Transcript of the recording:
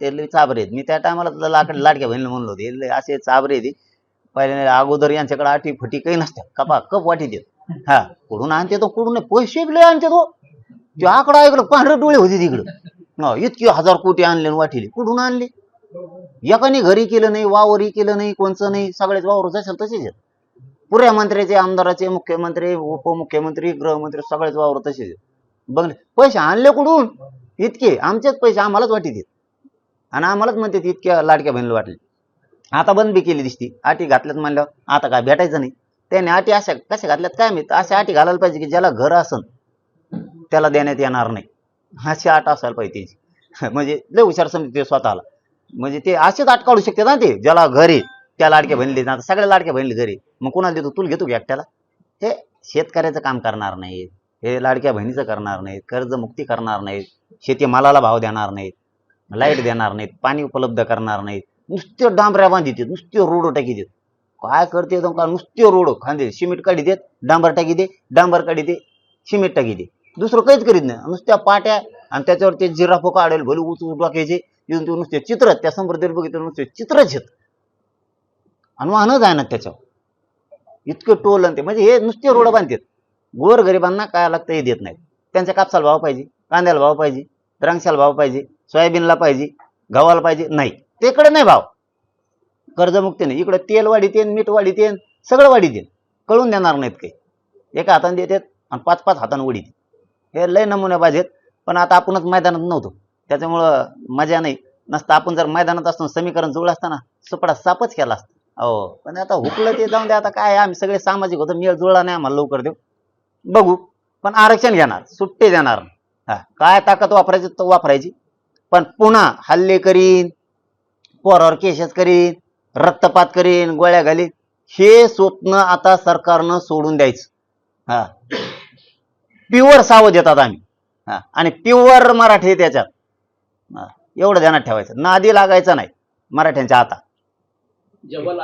ते लय चाबरे आहेत. मी त्या टायमाला लाकड लाडक्या बहिणीला म्हणलो होते लय असे चाबरे ते पहिले अगोदर यांच्याकडे आठी फटी काही नसत्या. कपा कप वाटी देत. हा कुठून आणते तो? कुठून पैसे लय आणते तो. ते आकडा ऐकलं पांढरे डोळे होते तिकडं. इतकी हजार कोटी आणले वाटीले वाटिले. कुठून आणले? एकाने घरी केलं नाही वावरही केलं नाही कोणचं नाही. सगळेच वावर जसेल तसेच आहेत. पुऱ्या मंत्र्याचे आमदाराचे मुख्यमंत्री उपमुख्यमंत्री गृहमंत्री सगळेच वावर तसेच आहेत. बघ पैसे आणले कुठून? इतके. आमचेच पैसे आम्हालाच वाटी देत. आणि आम्हालाच म्हणते इतक्या लाडक्या बहिणीला वाटली. आता बंद बी केली दिसती. आटी घातल्यात म्हणल्यावर आता काय भेटायचं नाही. त्याने आटी अशा कशा घातल्यात काय माहीत? अशा आटी घालायला पाहिजे की ज्याला घर असन त्याला देण्यात येणार नाही. अशी आट असायला पाहिजे त्याची. म्हणजे लय हुशार समजते स्वतःला. म्हणजे ते असेच आट काढू शकते ना ते ज्याला घर आहे त्या लाडक्या बहिणीले आता सगळ्या लाडक्या बहिणीले घरी मग कुणाला देतो? तुला घेतो की एकट्याला? हे शेतकऱ्याचं काम करणार नाहीत. हे लाडक्या बहिणीचं करणार नाहीत. कर्जमुक्ती करणार नाहीत. शेतीमालाला भाव देणार नाहीत. लाइट देणार नाहीत पाणी उपलब्ध करणार नाहीत नुसते डांबऱ्या बांधित नुसते रोड टाकी देत. काय करते का नुसते रोड खांदे सिमेंट काढी देत डांबर टाकी दे डांबर काढी दे सिमेंट टाकी दे. दुसरं काहीच करीत नाही. नुसत्या पाट्या आणि त्याच्यावर ते जिराफो काढेल भले उच उच टाकायचे येऊन ते नुसते चित्र त्या समृद्धीला बघितलं नुसते चित्रच आहेत. आणि वाहनच आहे ना त्याच्यावर. इतकं टोल आणि ते म्हणजे हे नुसते रोड बांधतात. गोर गरिबांना काय लागतं हे देत नाहीत. त्यांच्या कापसाला भाव पाहिजे कांद्याला भाव पाहिजे द्राक्षाला भाव पाहिजे. सोयाबीनला पाहिजे गव्हाला पाहिजे नाही. तिकडे नाही भाव. कर्जमुक्ती नाही. इकडे तेल वाढीतेन मीठ वाढीतेन सगळं वाढीतेन कळून देणार नाहीत काही. एका हाताने देतात आणि पाच पाच हाताने उडीत हे लय नमुने पाहिजेत पण आता आपणच मैदानात नव्हतो. त्याच्यामुळं मजा नाही. नसतं आपण जर मैदानात असतो समीकरण जुळलं असतं ना सुपडा सापच केला असता. हो पण आता हुकलं ते जाऊन दे आता काय आम्ही सगळे सामाजिक होतो. मेळ जुळला नाही आम्हाला लवकर देऊ. बघू. पण आरक्षण घेणार. सुट्टी देणार. हा. काय ताकद वापरायची तो वापरायची. पण पुन्हा हल्ले करीन पोरावर केसेस करीन रक्तपात करीन गोळ्या घालीन हे स्वप्न आता सरकारनं सोडून द्यायचं. हा. प्युअर सावध येतात आम्ही. हा. आणि प्युअर मराठी आहे त्याच्यात. एवढं ध्यानात ठेवायचं. नादी लागायचं नाही मराठ्यांच्या आता